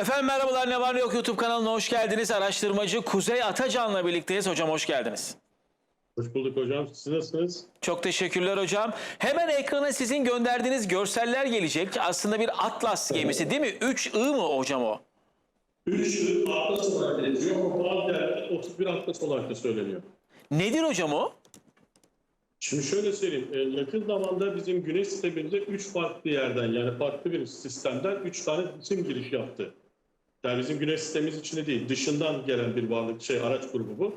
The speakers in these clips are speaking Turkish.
Efendim merhabalar ne var ne yok YouTube kanalına hoş geldiniz. Araştırmacı Kuzey Atacan'la birlikteyiz. Hocam hoş geldiniz. Hoş bulduk hocam. Siz nasılsınız? Çok teşekkürler hocam. Hemen ekrana sizin gönderdiğiniz görseller gelecek. Aslında bir Atlas gemisi değil mi? 3 I mı hocam o? 3 atlas olarak geçiyor ama bazı yerlerde 31 atlas olarak da söyleniyor. Nedir hocam o? Şimdi şöyle söyleyeyim. e, Yakın zamanda bizim güneş sisteminde 3 farklı yerden yani farklı bir sistemden 3 tane cisim giriş yaptı. Yani bizim güneş sistemimiz içinde değil, dışından gelen bir varlık, şey araç grubu bu.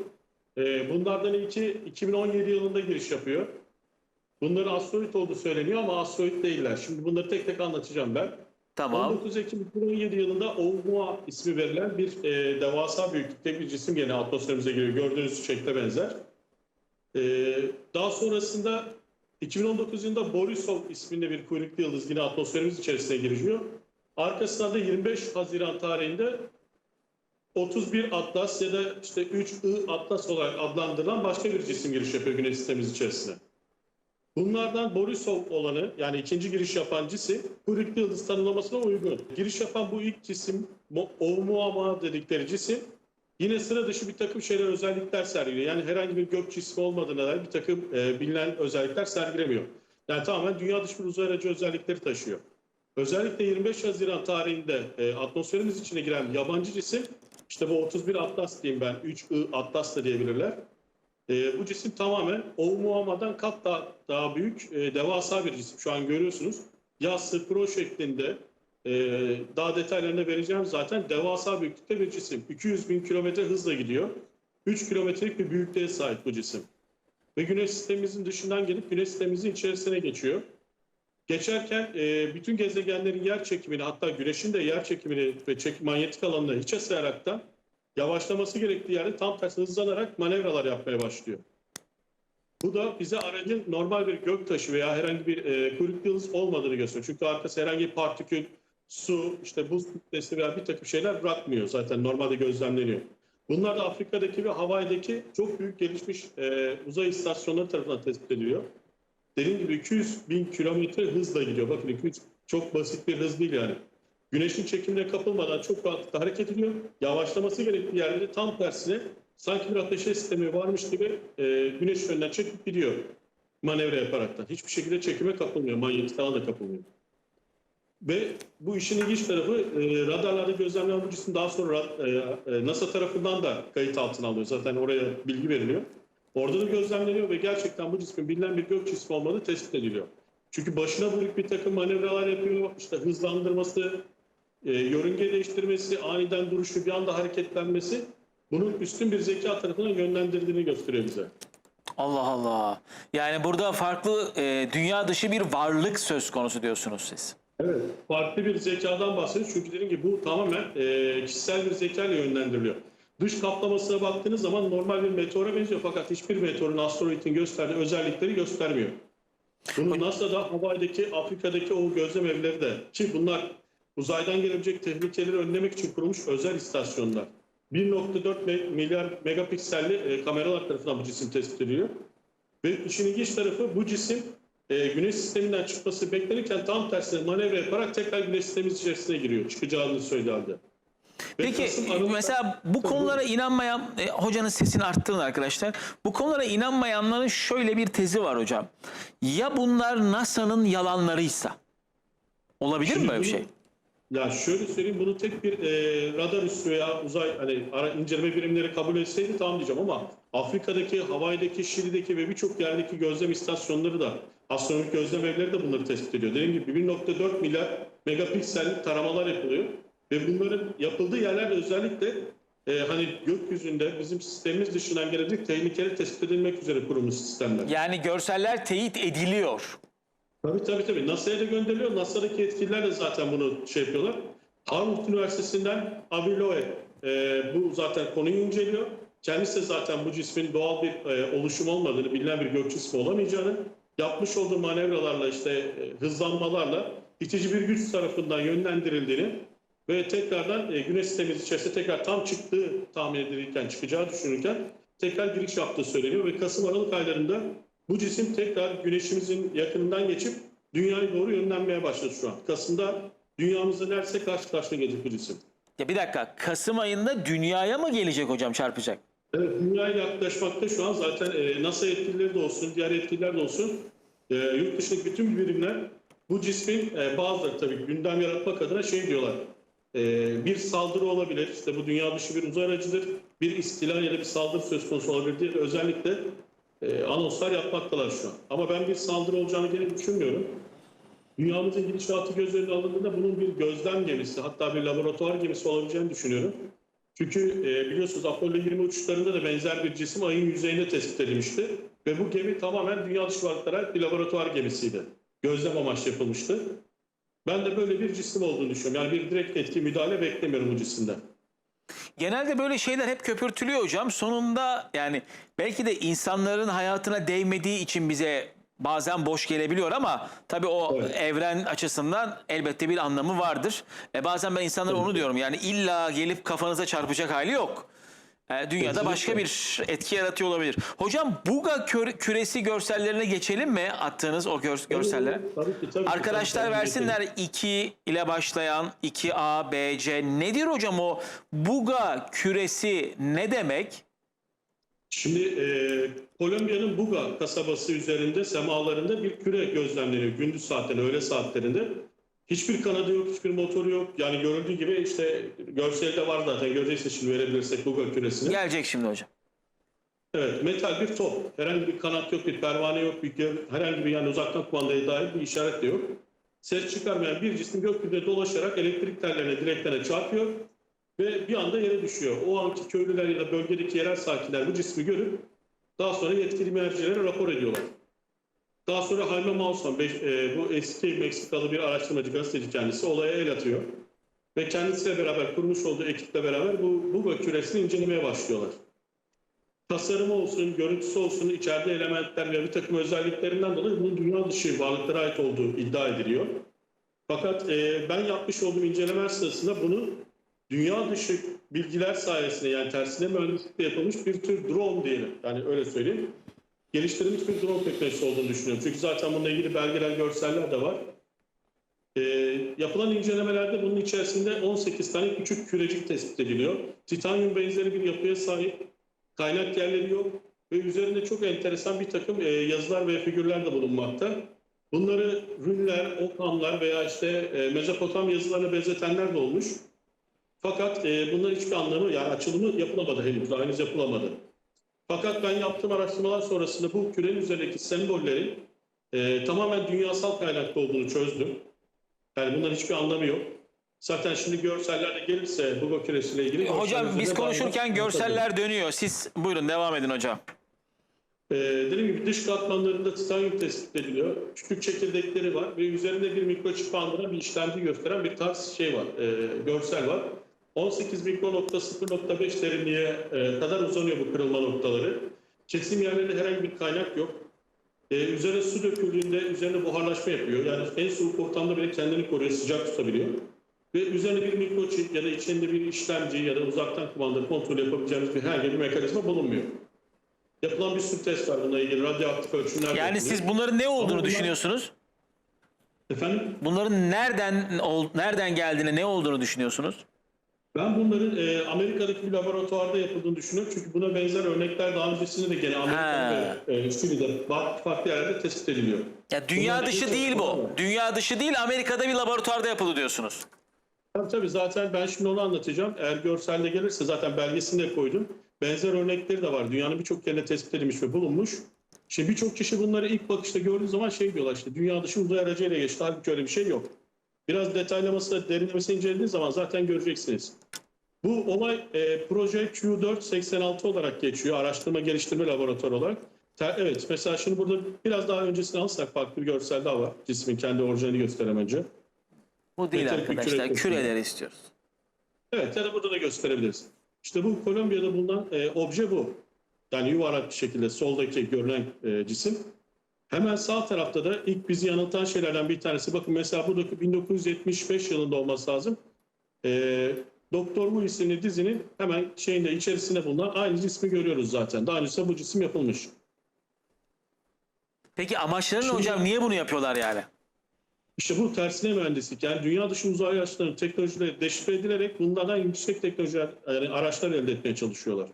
E, Bunlardan ilki 2017 yılında giriş yapıyor. Bunların asteroid olduğu söyleniyor ama asteroid değiller. Şimdi bunları tek tek anlatacağım ben. Tamam. 19 Ekim 2017 yılında Oumuamua ismi verilen bir e, devasa büyüklükte bir cisim gene atmosferimize giriyor. Gördüğünüz şekle benzer. E, daha sonrasında 2019 yılında Borisov isminde bir kuyruklu yıldız yine atmosferimiz içerisine giriyor. Arkasından da 25 Haziran tarihinde 31 Atlas ya da işte 3I Atlas olarak adlandırılan başka bir cisim giriş yapıyor Güneş sistemimiz içerisine. Bunlardan Borisov olanı yani ikinci giriş yapan cisim kuyruklu yıldız tanımlamasına uygun. Giriş yapan bu ilk cisim Oumuamua dedikleri cisim yine sıra dışı bir takım şeyler özellikler sergiliyor. Yani herhangi bir gök cismi olmadığına dair bir takım e, bilinen özellikler sergilemiyor. Yani tamamen dünya dışı bir uzay aracı özellikleri taşıyor. Özellikle 25 Haziran tarihinde e, atmosferimiz içine giren yabancı cisim işte bu 31 Atlas diyeyim ben 3I Atlas da diyebilirler. E, bu cisim tamamen Oumuama'dan kat daha, daha büyük, e, devasa bir cisim. Şu an görüyorsunuz. Yassı, pro şeklinde e, daha detaylarını vereceğim zaten. Devasa büyüklükte bir cisim. 200 bin kilometre hızla gidiyor. 3 kilometrelik bir büyüklüğe sahip bu cisim. Ve güneş sistemimizin dışından gelip güneş sistemimizin içerisine geçiyor. Geçerken e, bütün gezegenlerin yer çekimini hatta güneşin de yer çekimini ve çek, manyetik alanını hiçe sayaraktan yavaşlaması gerektiği yerde tam tersi hızlanarak manevralar yapmaya başlıyor. Bu da bize aracın normal bir göktaşı veya herhangi bir e, kuyruklu yıldız olmadığını gösteriyor. Çünkü arkası herhangi bir partikül, su, işte buz kütlesi veya bir takım şeyler bırakmıyor. Zaten normalde gözlemleniyor. Bunlar da Afrika'daki ve Hawaii'deki çok büyük gelişmiş e, uzay istasyonları tarafından tespit ediliyor. Dediğim gibi 200 bin kilometre hızla gidiyor. Bakın 200 çok basit bir hız değil yani. Güneşin çekimine kapılmadan çok rahatlıkla hareket ediyor. Yavaşlaması gerektiği yerde tam tersine sanki bir ateşe sistemi varmış gibi e, güneş önünden çekip gidiyor manevra yaparaktan. Hiçbir şekilde çekime kapılmıyor. Manyetik alan da kapılmıyor. Ve bu işin ilginç tarafı e, radarlarda cisim daha sonra e, e, NASA tarafından da kayıt altına alıyor. Zaten oraya bilgi veriliyor. Orada da gözlemleniyor ve gerçekten bu cismin bilinen bir gök cismi olmadığı tespit ediliyor. Çünkü başına buyruk bir takım manevralar yapıyor. İşte hızlandırması, e, yörünge değiştirmesi, aniden duruşu, bir anda hareketlenmesi bunun üstün bir zeka tarafından yönlendirdiğini gösteriyor bize. Allah Allah. Yani burada farklı e, dünya dışı bir varlık söz konusu diyorsunuz siz. Evet. Farklı bir zekadan bahsediyoruz. Çünkü dediğim gibi bu tamamen e, kişisel bir zeka ile yönlendiriliyor. Dış kaplamasına baktığınız zaman normal bir meteora benziyor fakat hiçbir meteorun asteroidin gösterdiği özellikleri göstermiyor. Bunu NASA'da Hawaii'deki, Afrika'daki o gözlem evleri de ki bunlar uzaydan gelebilecek tehlikeleri önlemek için kurulmuş özel istasyonlar. 1.4 me- milyar megapikselli e, kameralar tarafından bu cisim tespit ediliyor. Ve işin ilginç tarafı bu cisim e, güneş sisteminden çıkması beklenirken tam tersine manevra yaparak tekrar güneş sistemimiz içerisine giriyor. Çıkacağını söylediği halde. Peki mesela bu konulara inanmayan e, hocanın sesini arttırın arkadaşlar. Bu konulara inanmayanların şöyle bir tezi var hocam. Ya bunlar NASA'nın yalanlarıysa? Olabilir mi Şimdi böyle bir şey? Ya şöyle söyleyeyim bunu tek bir e, radar üssü veya uzay hani ara, inceleme birimleri kabul etseydi tamam diyeceğim ama Afrika'daki, Hawaii'deki, Şili'deki ve birçok yerdeki gözlem istasyonları da astronomik gözlem evleri de bunları tespit ediyor. Dediğim gibi 1.4 milyar megapiksel taramalar yapılıyor ve bunların yapıldığı yerlerde özellikle e, hani gökyüzünde bizim sistemimiz dışından gelecek tehlikeleri tespit edilmek üzere kurulmuş sistemler. Yani görseller teyit ediliyor. Tabii tabii tabii. NASA'ya da gönderiliyor. NASA'daki yetkililer de zaten bunu şey yapıyorlar. Harvard Üniversitesi'nden Avi Loeb e, bu zaten konuyu inceliyor. Kendisi de zaten bu cismin doğal bir e, oluşum olmadığını, bilinen bir gök cismi olamayacağını, yapmış olduğu manevralarla işte e, hızlanmalarla itici bir güç tarafından yönlendirildiğini ve tekrardan e, güneş sistemimiz içerisinde tekrar tam çıktığı tahmin edilirken, çıkacağı düşünülürken tekrar giriş yaptığı söyleniyor ve Kasım-Aralık aylarında bu cisim tekrar güneşimizin yakınından geçip dünyaya doğru yönlenmeye başladı şu an. Kasım'da dünyamızda neredeyse karşı karşıya gelecek bu cisim. Ya bir dakika Kasım ayında dünyaya mı gelecek hocam çarpacak? Evet, dünyaya yaklaşmakta şu an zaten e, NASA yetkilileri de olsun, diğer yetkililer de olsun, e, yurt dışındaki bütün birimler bu cismin e, bazıları tabii gündem yaratmak adına şey diyorlar. E, bir saldırı olabilir, işte bu dünya dışı bir uzay aracıdır, bir istila ya da bir saldırı söz konusu olabilir diye özellikle e, anonslar yapmaktalar şu an. Ama ben bir saldırı olacağını gene düşünmüyorum. Dünyamızın gidişatı göz önüne alındığında bunun bir gözlem gemisi, hatta bir laboratuvar gemisi olabileceğini düşünüyorum. Çünkü e, biliyorsunuz Apollo 20 uçuşlarında da benzer bir cisim ayın yüzeyinde tespit edilmişti. Ve bu gemi tamamen dünya dışı varlıklara bir laboratuvar gemisiydi. Gözlem amaçlı yapılmıştı. Ben de böyle bir cisim olduğunu düşünüyorum. Yani bir direkt etki müdahale beklemiyorum bu cisimden. Genelde böyle şeyler hep köpürtülüyor hocam. Sonunda yani belki de insanların hayatına değmediği için bize bazen boş gelebiliyor ama tabii o Evet. evren açısından elbette bir anlamı vardır. E bazen ben insanlara onu diyorum yani illa gelip kafanıza çarpacak hali yok. E, dünyada başka bir etki yaratıyor olabilir. Hocam Buga küresi görsellerine geçelim mi attığınız o gör- görsellere? Tabii ki, tabii ki, Arkadaşlar tabii ki. versinler 2 ile başlayan 2A, B, C. Nedir hocam o Buga küresi ne demek? Şimdi e, Kolombiya'nın Buga kasabası üzerinde semalarında bir küre gözlemleniyor. Gündüz saatlerinde, öğle saatlerinde. Hiçbir kanadı yok, hiçbir motoru yok. Yani görüldüğü gibi işte görselde var zaten. Göreceksiniz şimdi verebilirsek Buga küresini. Gelecek şimdi hocam. Evet, metal bir top. Herhangi bir kanat yok, bir pervane yok, bir herhangi bir yani uzaktan kumandaya dair bir işaret de yok. Ses çıkarmayan bir cisim gökyüzünde dolaşarak elektrik tellerine, direklerine çarpıyor ve bir anda yere düşüyor. O anki köylüler ya da bölgedeki yerel sakinler bu cismi görüp daha sonra yetkili mercilere rapor ediyorlar. Daha sonra Jaime Maussan, beş- e, bu eski Meksikalı bir araştırmacı, gazeteci kendisi olaya el atıyor. Ve kendisiyle beraber kurmuş olduğu ekiple beraber bu Buga küresini incelemeye başlıyorlar tasarımı olsun, görüntüsü olsun, içeride elementler ve bir takım özelliklerinden dolayı bunun dünya dışı varlıklara ait olduğu iddia ediliyor. Fakat e, ben yapmış olduğum incelemeler sırasında bunu dünya dışı bilgiler sayesinde yani tersine mühendislikle yapılmış bir tür drone diyelim. Yani öyle söyleyeyim. Geliştirilmiş bir drone teknolojisi olduğunu düşünüyorum. Çünkü zaten bununla ilgili belgeler, görseller de var. E, yapılan incelemelerde bunun içerisinde 18 tane küçük kürecik tespit ediliyor. Titanyum benzeri bir yapıya sahip kaynak yerleri yok ve üzerinde çok enteresan bir takım e, yazılar ve figürler de bulunmakta. Bunları rünler, okamlar veya işte e, Mezopotamya yazılarına benzetenler de olmuş. Fakat e, bunların hiçbir anlamı yani açılımı yapılamadı henüz, daha yapılamadı. Fakat ben yaptığım araştırmalar sonrasında bu kürenin üzerindeki sembollerin e, tamamen dünyasal kaynaklı olduğunu çözdüm. Yani bunların hiçbir anlamı yok. Zaten şimdi görsellerde gelirse bu küresiyle ilgili... Hocam biz konuşurken daha- görseller dönüyor. Siz buyurun devam edin hocam. Ee, dediğim gibi dış katmanlarında titanyum tespit ediliyor. Küçük çekirdekleri var ve üzerinde bir mikroçip andıran bir işlemci gösteren bir tarz şey var, e, görsel var. 18 mikro.0.5 derinliğe e, kadar uzanıyor bu kırılma noktaları. Kesim yerlerinde herhangi bir kaynak yok. E, üzerine su döküldüğünde üzerine buharlaşma yapıyor. Yani en soğuk ortamda bile kendini koruyor, sıcak tutabiliyor. Ve üzerine bir mikroçip ya da içinde bir işlemci ya da uzaktan kumandalı kontrol yapabileceğimiz bir herhangi bir mekanizma bulunmuyor. Yapılan bir sürü test var bununla ilgili. Radyoaktif ölçümler Yani yapılıyor. siz bunların ne olduğunu bunlar- düşünüyorsunuz? Efendim? Bunların nereden nereden geldiğini, ne olduğunu düşünüyorsunuz? Ben bunların e, Amerika'daki bir laboratuvarda yapıldığını düşünüyorum. Çünkü buna benzer örnekler daha öncesinde de gene Amerika'da e, Şili'de farklı, farklı yerlerde tespit ediliyor. Ya dünya Bunlar dışı değil bu. yapılmadı. Dünya dışı değil Amerika'da bir laboratuvarda yapıldı diyorsunuz. Tabii tabii zaten ben şimdi onu anlatacağım. Eğer görselde gelirse zaten belgesini de koydum. Benzer örnekleri de var. Dünyanın birçok yerinde tespit edilmiş ve bulunmuş. Şimdi birçok kişi bunları ilk bakışta gördüğü zaman şey diyorlar işte dünya dışı uzay aracıyla geçti. Halbuki öyle bir şey yok. Biraz detaylaması, derinlemesine incelediğiniz zaman zaten göreceksiniz. Bu olay e, proje Q486 olarak geçiyor. Araştırma Geliştirme Laboratuvarı olarak. Te- evet mesela şimdi burada biraz daha öncesini alırsak farklı bir görsel daha var. Cismin kendi orijinalini gösteren önce. Bu değil Metalik bir arkadaşlar. küre Küreleri istiyoruz. Evet ya da burada da gösterebiliriz. İşte bu Kolombiya'da bulunan e, obje bu. Yani yuvarlak bir şekilde soldaki görünen e, cisim. Hemen sağ tarafta da ilk bizi yanıltan şeylerden bir tanesi. Bakın mesela buradaki 1975 yılında olması lazım. E, Doktor Who isimli dizinin hemen şeyinde içerisinde bulunan aynı cismi görüyoruz zaten. Daha öncesinde bu cisim yapılmış. Peki amaçları ne Şimdi- hocam? Niye bunu yapıyorlar yani? İşte bu tersine mühendislik yani dünya dışı uzay araçlarının teknolojileri deşifre edilerek bunlardan yüksek teknolojiler yani araçlar elde etmeye çalışıyorlar.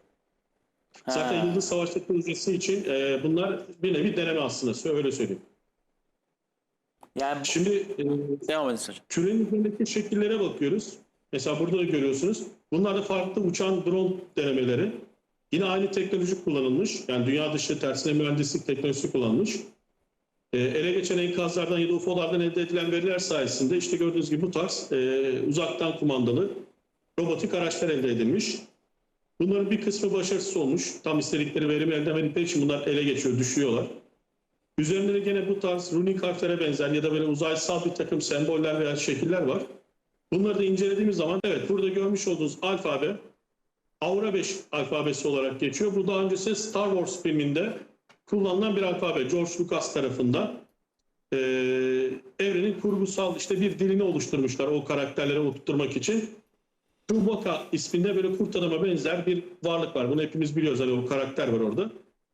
Zaten Ha. Yıldız Savaşı projesi için e, bunlar bir nevi deneme aslında öyle söyleyeyim. Yani Şimdi e, devam edin kürenin üzerindeki şekillere bakıyoruz. Mesela burada da görüyorsunuz. Bunlar da farklı uçan drone denemeleri. Yine aynı teknoloji kullanılmış. Yani dünya dışı tersine mühendislik teknolojisi kullanılmış. Ee, ele geçen enkazlardan ya da UFO'lardan elde edilen veriler sayesinde işte gördüğünüz gibi bu tarz e, uzaktan kumandalı robotik araçlar elde edilmiş. Bunların bir kısmı başarısız olmuş. Tam istedikleri verimi elde edemedikleri için bunlar ele geçiyor, düşüyorlar. Üzerinde de gene bu tarz runik harflere benzer ya da böyle uzaysal bir takım semboller veya şekiller var. Bunları da incelediğimiz zaman evet burada görmüş olduğunuz alfabe Aura 5 alfabesi olarak geçiyor. Bu daha öncesi Star Wars filminde kullanılan bir alfabe. George Lucas tarafından Ee, evrenin kurgusal işte bir dilini oluşturmuşlar o karakterlere oturtturmak için. Chewbacca isminde böyle kurt adama benzer bir varlık var. Bunu hepimiz biliyoruz. Hani o karakter var orada.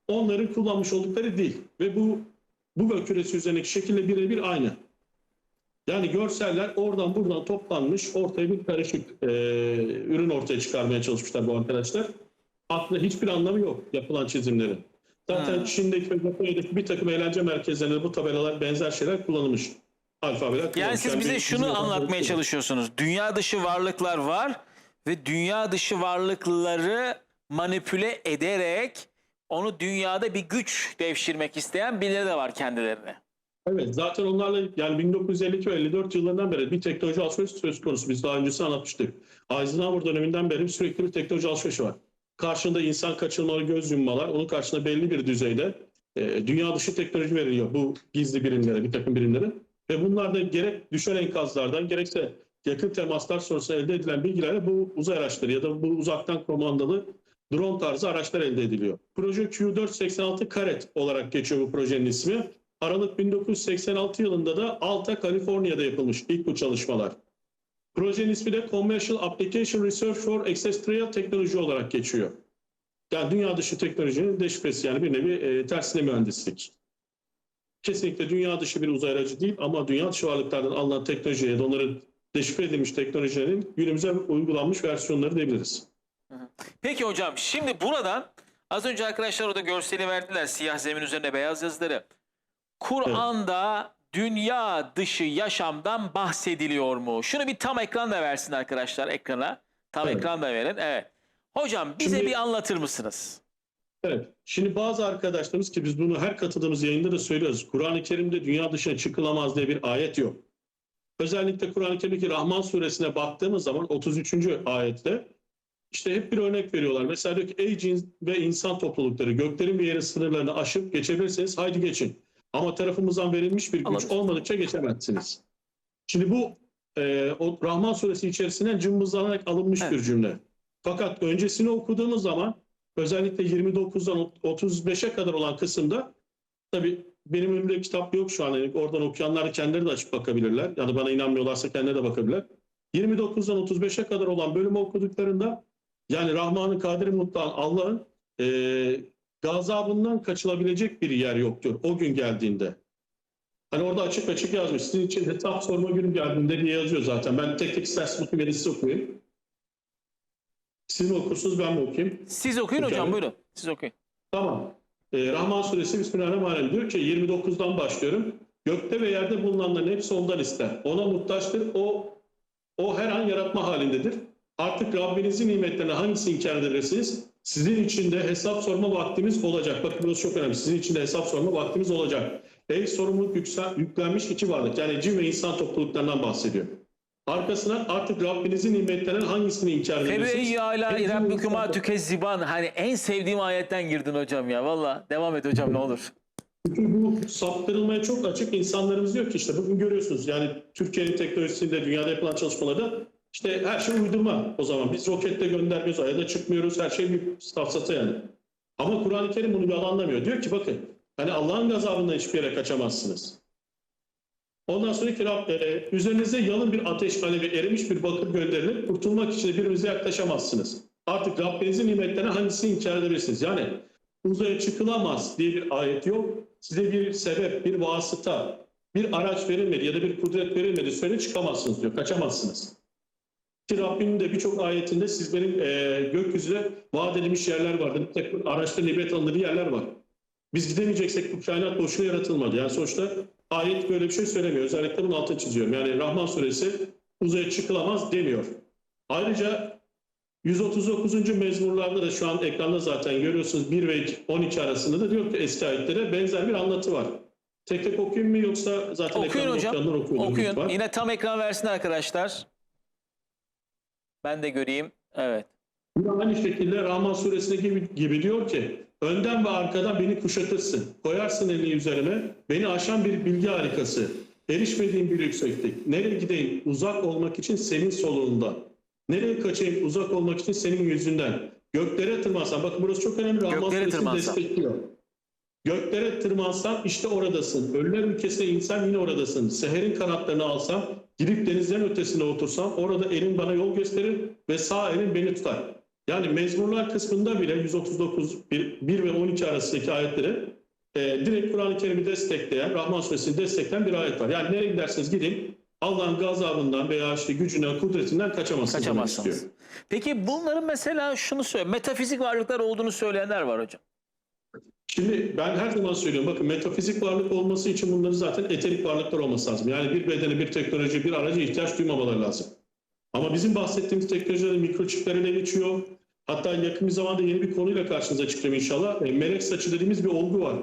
Onların kullanmış oldukları dil ve bu bu küresi üzerindeki şekille birebir aynı. Yani görseller oradan buradan toplanmış ortaya bir karışık e, ürün ortaya çıkarmaya çalışmışlar bu arkadaşlar. Aslında hiçbir anlamı yok yapılan çizimlerin. Zaten Ha. Çin'deki ve Japonya'daki bir takım eğlence merkezlerinde bu tabelalar benzer şeyler kullanılmış. Alfabeler Yani kullanılmış. siz bize bir şunu anlatmaya çalışıyorsunuz. Dünya dışı varlıklar var ve dünya dışı varlıkları manipüle ederek onu dünyada bir güç devşirmek isteyen birileri de var kendilerine. Evet zaten onlarla yani 1952 ve 54 yıllarından beri bir teknoloji alışverişi söz konusu. Biz daha öncesi anlatmıştık. Eisenhower döneminden beri sürekli bir teknoloji alışverişi var. Karşında insan kaçırmaları, göz yummalar, onun karşında belli bir düzeyde e, dünya dışı teknoloji veriliyor bu gizli birimlere, bir takım birimlere. Ve bunlar da gerek düşen enkazlardan gerekse yakın temaslar sonrasında elde edilen bilgilerle bu uzay araçları ya da bu uzaktan komandalı drone tarzı araçlar elde ediliyor. Proje Q486 Karet olarak geçiyor bu projenin ismi. Aralık 1986 yılında da Alta, Kaliforniya'da yapılmış ilk bu çalışmalar. Projenin ismi de Commercial Application Research for Extraterrestrial Technology olarak geçiyor. Yani dünya dışı teknolojinin deşifresi yani bir nevi e, tersine mühendislik. Kesinlikle dünya dışı bir uzay aracı değil ama dünya dışı varlıklardan alınan teknolojiye ya da onların deşifre edilmiş teknolojilerin günümüze uygulanmış versiyonları diyebiliriz. Peki hocam şimdi buradan az önce arkadaşlar orada görseli verdiler siyah zemin üzerine beyaz yazıları. Kur'an'da dünya dışı yaşamdan bahsediliyor mu? Şunu bir tam ekran da versin arkadaşlar ekrana. Tam Evet. ekran da verin. Evet. Hocam bize Şimdi- bir anlatır mısınız? Evet. Şimdi bazı arkadaşlarımız ki biz bunu her katıldığımız yayında da söylüyoruz. Kur'an-ı Kerim'de dünya dışına çıkılamaz diye bir ayet yok. Özellikle Kur'an-ı Kerim'deki Rahman suresine baktığımız zaman 33. ayette işte hep bir örnek veriyorlar. Mesela diyor ki ey cin ve insan toplulukları göklerin bir yerin sınırlarını aşıp geçebilirseniz haydi geçin. Ama tarafımızdan verilmiş bir güç olmadıkça geçemezsiniz. Şimdi bu e, o Rahman suresi içerisinden cımbızlanarak alınmış Evet. bir cümle. Fakat öncesini okuduğumuz zaman özellikle 29'dan 35'e kadar olan kısımda tabii benim önümde kitap yok şu an. Yani oradan okuyanlar kendileri de açıp bakabilirler. Ya da bana inanmıyorlarsa kendileri de bakabilirler. 29'dan 35'e kadar olan bölümü okuduklarında yani Rahman'ın Kadir Mutlağın Allah'ın e, gazabından kaçılabilecek bir yer yoktur o gün geldiğinde. Hani orada açık açık yazmış. Sizin için hesap sorma günü geldiğinde diye yazıyor zaten. Ben tek tek isterseniz okuyayım, size okuyayım. Siz mi okursunuz ben mi okuyayım? Siz okuyun Peki hocam buyurun. Siz okuyun. Tamam. Ee, Rahman suresi Bismillahirrahmanirrahim diyor ki 29'dan başlıyorum. Gökte ve yerde bulunanların hepsi ondan ister. Ona muhtaçtır. O o her an yaratma halindedir. Artık Rabbinizin nimetlerine hangisini inkar edersiniz? Sizin için de hesap sorma vaktimiz olacak. Bakın burası çok önemli. Sizin için de hesap sorma vaktimiz olacak. Ey sorumluluk yüksel, yüklenmiş iki varlık. Yani cin ve insan topluluklarından bahsediyor. Arkasına artık Rabbinizin nimetlerinin hangisini inkar edersiniz? Febeyyi ala rabbikuma tükezziban. Hani en sevdiğim ayetten girdin hocam ya. Valla devam et hocam ne olur. Çünkü bu saptırılmaya çok açık insanlarımız diyor ki işte bugün görüyorsunuz yani Türkiye'nin teknolojisinde dünyada yapılan çalışmalarda işte her şey uydurma o zaman. Biz rokette göndermiyoruz, aya da çıkmıyoruz. Her şey bir safsata yani. Ama Kur'an-ı Kerim bunu yalanlamıyor. Diyor ki bakın hani Allah'ın gazabından hiçbir yere kaçamazsınız. Ondan sonra ki Rab, e, üzerinize yalın bir ateş alevi erimiş bir bakır gönderilip kurtulmak için birbirinize yaklaşamazsınız. Artık Rabbinizin nimetlerine hangisini inkar edebilirsiniz? Yani uzaya çıkılamaz diye bir ayet yok. Size bir sebep, bir vasıta bir araç verilmedi ya da bir kudret verilmedi söyle çıkamazsınız diyor. Kaçamazsınız. Ki Rabbimin de birçok ayetinde siz benim e, gökyüzüne vaat edilmiş yerler takım araçların ibret alındığı yerler var. Biz gidemeyeceksek bu kainat boşuna yaratılmadı. Yani sonuçta ayet böyle bir şey söylemiyor. Özellikle bunun altını çiziyorum. Yani Rahman suresi uzaya çıkılamaz demiyor. Ayrıca 139. mezmurlarda da şu an ekranda zaten görüyorsunuz 1 ve 12 arasında da diyor ki eski ayetlere benzer bir anlatı var. Tek tek okuyayım mı yoksa zaten Okuyun hocam. Okuyun. ihtimal. Yine tam ekran versin arkadaşlar. Ben de göreyim. Evet. Yine aynı şekilde Rahman suresinde gibi, gibi diyor ki önden ve arkadan beni kuşatırsın. Koyarsın elini üzerime. Beni aşan bir bilgi harikası. Erişmediğim bir yükseklik. Nereye gideyim? Uzak olmak için senin soluğunda. Nereye kaçayım? Uzak olmak için senin yüzünden. Göklere tırmansam. Bakın burası çok önemli. Göklere tırmansam. destekliyor. Göklere tırmansam işte oradasın. Ölüler ülkesine insem yine oradasın. Seherin kanatlarını alsam, gidip denizlerin ötesinde otursam orada elin bana yol gösterir ve sağ elin beni tutar. Yani mezmurlar kısmında bile 139 1, 1 ve 12 arasındaki ayetleri e, direkt Kur'an-ı Kerim'i destekleyen, Rahman Suresini destekleyen bir ayet var. Yani nereye giderseniz gidin Allah'ın gazabından veya işte gücünden, kudretinden kaçamazsınız. Kaçamazsınız. Peki bunların mesela şunu söyle. Metafizik varlıklar olduğunu söyleyenler var hocam. Şimdi ben her zaman söylüyorum bakın metafizik varlık olması için bunların zaten eterik varlıklar olması lazım. Yani bir bedene, bir teknoloji, bir araca ihtiyaç duymamaları lazım. Ama bizim bahsettiğimiz teknolojiler mikroçipler ele geçiyor. Hatta yakın bir zamanda yeni bir konuyla karşınıza çıkacağım inşallah. E, melek saçı dediğimiz bir olgu var.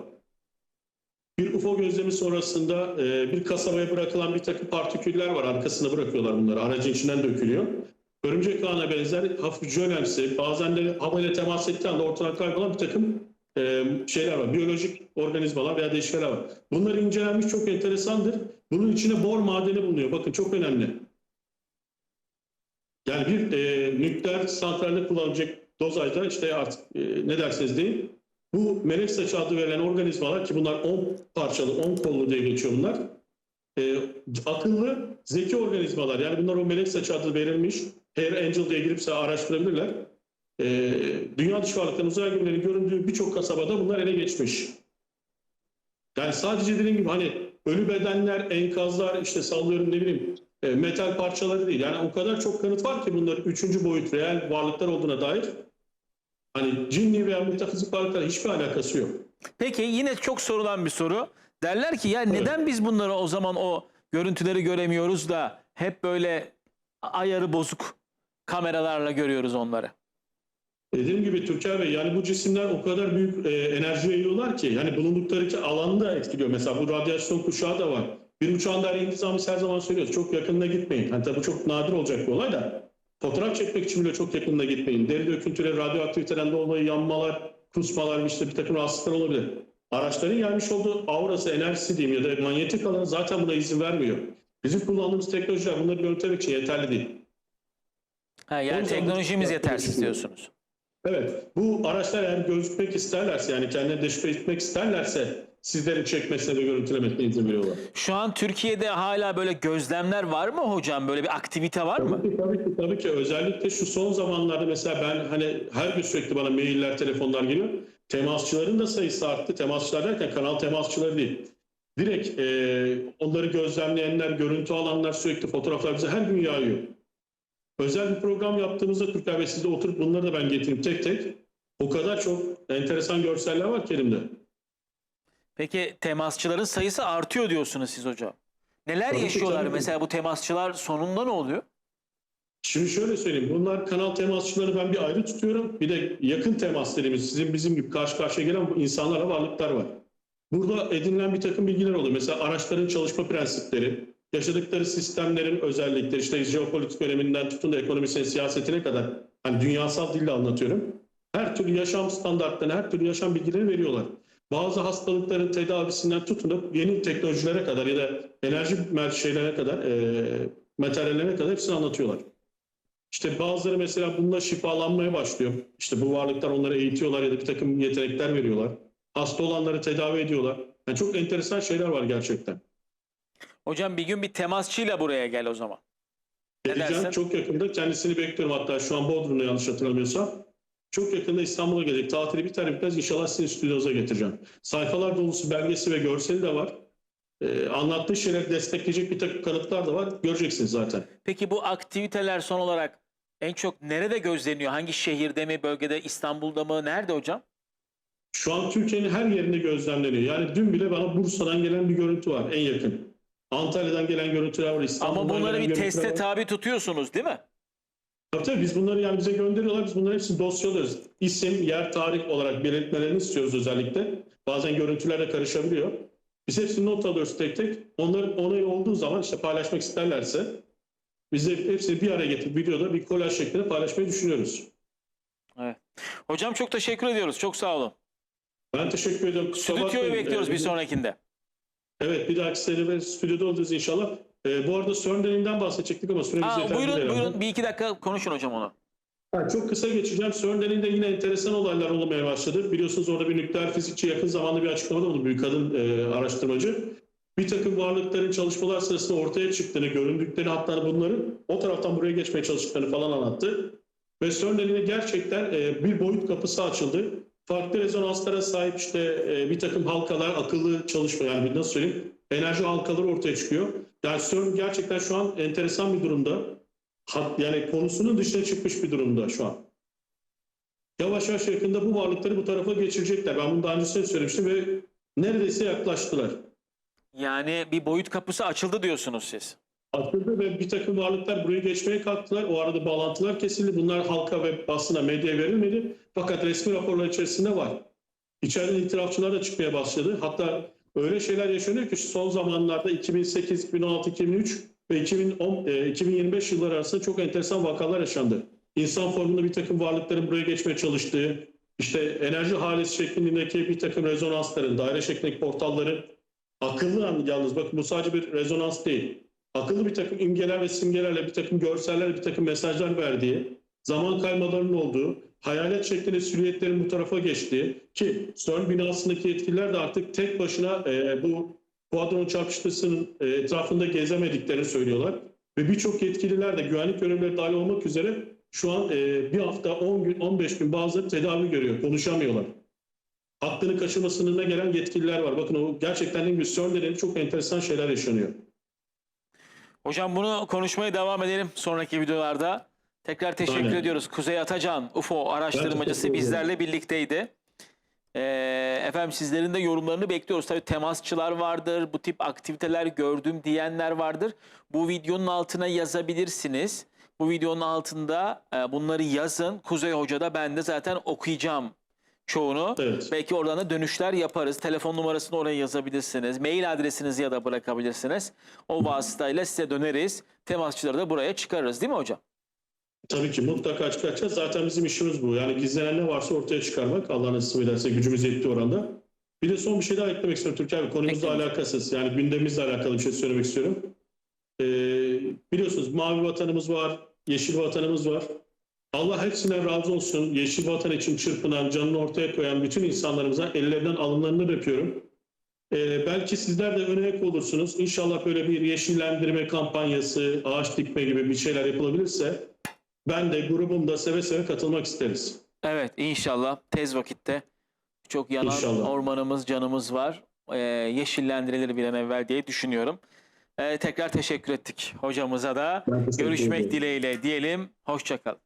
Bir UFO gözlemi sonrasında e, bir kasabaya bırakılan bir takım partiküller var. Arkasına bırakıyorlar bunları. Aracın içinden dökülüyor. Örümcek ağına benzer hafif jölemsi, bazen de havayla temas ettiği anda ortadan kaybolan bir takım e, şeyler var. Biyolojik organizmalar veya değişkenler var. Bunlar incelenmiş çok enteresandır. Bunun içine bor madeni bulunuyor. Bakın çok önemli. Yani bir e, nükleer santralde kullanılacak dozajda işte artık e, ne derseniz deyin. Bu melek saçı adı verilen organizmalar ki bunlar 10 parçalı, 10 kollu diye geçiyor bunlar. E, akıllı, zeki organizmalar. Yani bunlar o melek saçı adı verilmiş. Hair Angel diye giripse araştırabilirler. E, dünya dışı varlıkların uzay gemileri göründüğü birçok kasabada bunlar ele geçmiş. Yani sadece dediğim gibi hani ölü bedenler, enkazlar, işte sallıyorum ne bileyim metal parçaları değil. Yani o kadar çok kanıt var ki bunların üçüncü boyut reel varlıklar olduğuna dair. Hani cinli veya metafizik varlıklarla hiçbir alakası yok. Peki yine çok sorulan bir soru. Derler ki ya neden biz bunları o zaman o görüntüleri göremiyoruz da hep böyle ayarı bozuk kameralarla görüyoruz onları. Dediğim gibi Türker Bey yani bu cisimler o kadar büyük e, enerji yayıyorlar ki yani bulundukları ki alanı da etkiliyor. Mesela bu radyasyon kuşağı da var. Bir uçağın da indiği zaman biz her zaman söylüyoruz. Çok yakınına gitmeyin. Hani tabii bu çok nadir olacak bir olay da. Fotoğraf çekmek için bile çok yakınına gitmeyin. Deri döküntüleri, radyoaktiviteden dolayı yanmalar, kusmalar, işte bir takım rahatsızlıklar olabilir. Araçların gelmiş olduğu aurası, enerjisi diyeyim ya da manyetik alanı zaten buna izin vermiyor. Bizim kullandığımız teknolojiler bunları görüntülemek için yeterli değil. Ha, yani teknolojimiz bu- yetersiz diyorsunuz. Evet, bu araçlar eğer gözükmek isterlerse yani kendini deşifre etmek isterlerse sizlerin çekmesine ve görüntülemesine izin veriyorlar. Şu an Türkiye'de hala böyle gözlemler var mı hocam? Böyle bir aktivite var mı? Tabii ki, tabii ki, tabii ki. Özellikle şu son zamanlarda mesela ben hani her gün sürekli bana mailler, telefonlar geliyor. Temasçıların da sayısı arttı. Temasçılar derken kanal temasçıları değil. Direkt e, onları gözlemleyenler, görüntü alanlar sürekli fotoğraflar bize her gün yağıyor. Özel bir program yaptığımızda Türker Bey sizde oturup bunları da ben getireyim tek tek. O kadar çok enteresan görseller var ki elimde. Peki temasçıların sayısı artıyor diyorsunuz siz hocam. Neler Tabii yaşıyorlar ki. mesela bu temasçılar sonunda ne oluyor? Şimdi şöyle söyleyeyim. Bunlar kanal temasçıları ben bir ayrı tutuyorum. Bir de yakın temas dediğimiz sizin bizim gibi karşı karşıya gelen bu insanlarla varlıklar var. Burada edinilen bir takım bilgiler oluyor. Mesela araçların çalışma prensipleri, yaşadıkları sistemlerin özellikleri, işte jeopolitik öneminden tutun da ekonomisine, siyasetine kadar hani dünyasal dille anlatıyorum. Her türlü yaşam standartlarını, her türlü yaşam bilgilerini veriyorlar. Bazı hastalıkların tedavisinden tutun da yeni teknolojilere kadar ya da enerji şeylerine kadar, e, materyallerine kadar hepsini anlatıyorlar. İşte bazıları mesela bununla şifalanmaya başlıyor. İşte bu varlıklar onları eğitiyorlar ya da bir takım yetenekler veriyorlar. Hasta olanları tedavi ediyorlar. Yani çok enteresan şeyler var gerçekten. Hocam bir gün bir temasçıyla buraya gel o zaman. Ne Geleceğim dersin? çok yakında. Kendisini bekliyorum hatta şu an Bodrum'da yanlış hatırlamıyorsam. Çok yakında İstanbul'a gelecek. Tatili biter bitmez inşallah sizin stüdyonuza getireceğim. Sayfalar dolusu belgesi ve görseli de var. e, anlattığı şeyleri destekleyecek bir takım kanıtlar da var. Göreceksiniz zaten. Peki bu aktiviteler son olarak en çok nerede gözleniyor? Hangi şehirde mi, bölgede, İstanbul'da mı? Nerede hocam? Şu an Türkiye'nin her yerinde gözlemleniyor. Yani dün bile bana Bursa'dan gelen bir görüntü var en yakın. Antalya'dan gelen görüntüler var. İstanbul'dan Ama bunları bir teste var. tabi tutuyorsunuz değil mi? Tabii biz bunları yani bize gönderiyorlar. Biz bunların hepsini dosyalıyoruz. İsim, yer, tarih olarak belirtmelerini istiyoruz özellikle. Bazen görüntüler de karışabiliyor. Biz hepsini not alıyoruz tek tek. Onların onayı olduğu zaman işte paylaşmak isterlerse biz de hepsini bir araya getirip videoda bir kolaj şeklinde paylaşmayı düşünüyoruz. Hocam çok teşekkür ediyoruz. Çok sağ olun. Ben teşekkür ediyorum. Stüdyoyu bekliyoruz bir sonrakinde. Evet bir dahaki sene ve stüdyoda olacağız inşallah. Ee, bu arada CERN döneminden bahsedecektik ama süremiz Aa, yeterli buyurun değil buyurun bir iki dakika konuşun hocam onu. Ha, çok kısa geçeceğim. CERN döneminde yine enteresan olaylar olmaya başladı. Biliyorsunuz orada bir nükleer fizikçi yakın zamanda bir açıklamada bulundu. Bir kadın e, araştırmacı. Bir takım varlıkların çalışmalar sırasında ortaya çıktığını, göründüklerini hatta bunların o taraftan buraya geçmeye çalıştıklarını falan anlattı. Ve CERN döneminde gerçekten e, bir boyut kapısı açıldı. Farklı rezonanslara sahip işte e, bir takım halkalar, akıllı çalışma yani nasıl söyleyeyim enerji halkaları ortaya çıkıyor. Yani CERN gerçekten şu an enteresan bir durumda. Hat, yani konusunun dışına çıkmış bir durumda şu an. Yavaş yavaş yakında bu varlıkları bu tarafa geçirecekler. Ben bunu daha öncesinde söylemiştim ve neredeyse yaklaştılar. Yani bir boyut kapısı açıldı diyorsunuz siz. Açıldı ve bir takım varlıklar buraya geçmeye kalktılar. O arada bağlantılar kesildi. Bunlar halka ve basına, medyaya verilmedi. Fakat resmi raporlar içerisinde var. İçeriden itirafçılar da çıkmaya başladı. Hatta öyle şeyler yaşanıyor ki son zamanlarda 2008, 2016, 2003 ve 2010, e, 2025 yılları arasında çok enteresan vakalar yaşandı. İnsan formunda bir takım varlıkların buraya geçmeye çalıştığı, işte enerji halesi şeklindeki bir takım rezonansların, daire şeklindeki portalların akıllı yalnız bakın bu sadece bir rezonans değil. Akıllı bir takım imgeler ve simgelerle bir takım görseller, bir takım mesajlar verdiği, zaman kaymalarının olduğu, hayalet şeklinde silüetlerin bu tarafa geçtiği ki CERN binasındaki yetkililer de artık tek başına e, bu kuadron çarpıştısının e, etrafında gezemediklerini söylüyorlar. Ve birçok yetkililer de güvenlik görevlileri dahil olmak üzere şu an e, bir hafta 10 gün 15 gün bazıları tedavi görüyor. Konuşamıyorlar. Hakkını kaçırma sınırına gelen yetkililer var. Bakın o gerçekten de CERN dönemi çok enteresan şeyler yaşanıyor. Hocam bunu konuşmaya devam edelim sonraki videolarda. Tekrar teşekkür Aynen. ediyoruz. Kuzey Atacan, UFO araştırmacısı bizlerle birlikteydi. Ee, efendim sizlerin de yorumlarını bekliyoruz. Tabii temasçılar vardır, bu tip aktiviteler gördüm diyenler vardır. Bu videonun altına yazabilirsiniz. Bu videonun altında e, bunları yazın. Kuzey Hoca da ben de zaten okuyacağım çoğunu. Evet. Belki oradan da dönüşler yaparız. Telefon numarasını oraya yazabilirsiniz. Mail adresinizi ya da bırakabilirsiniz. O vasıtayla size döneriz. Temasçıları da buraya çıkarırız değil mi hocam? Tabii ki mutlaka çıkartacağız. Zaten bizim işimiz bu. Yani gizlenen ne varsa ortaya çıkarmak. Allah nasip ederse gücümüz yettiği oranda. Bir de son bir şey daha eklemek istiyorum Türkiye abi. Konumuzla Ekleyin. alakasız. Yani gündemimizle alakalı bir şey söylemek istiyorum. Ee, biliyorsunuz mavi vatanımız var, yeşil vatanımız var. Allah hepsinden razı olsun. Yeşil vatan için çırpınan, canını ortaya koyan bütün insanlarımıza ellerinden alınlarını öpüyorum. Ee, belki sizler de örnek olursunuz. İnşallah böyle bir yeşillendirme kampanyası, ağaç dikme gibi bir şeyler yapılabilirse ben de grubum da seve seve katılmak isteriz. Evet inşallah tez vakitte çok yanan İnşallah. ormanımız, canımız var. Ee, yeşillendirilir bir an evvel diye düşünüyorum. Ee, tekrar teşekkür ettik hocamıza da. Görüşmek ederim. dileğiyle diyelim. Hoşçakalın.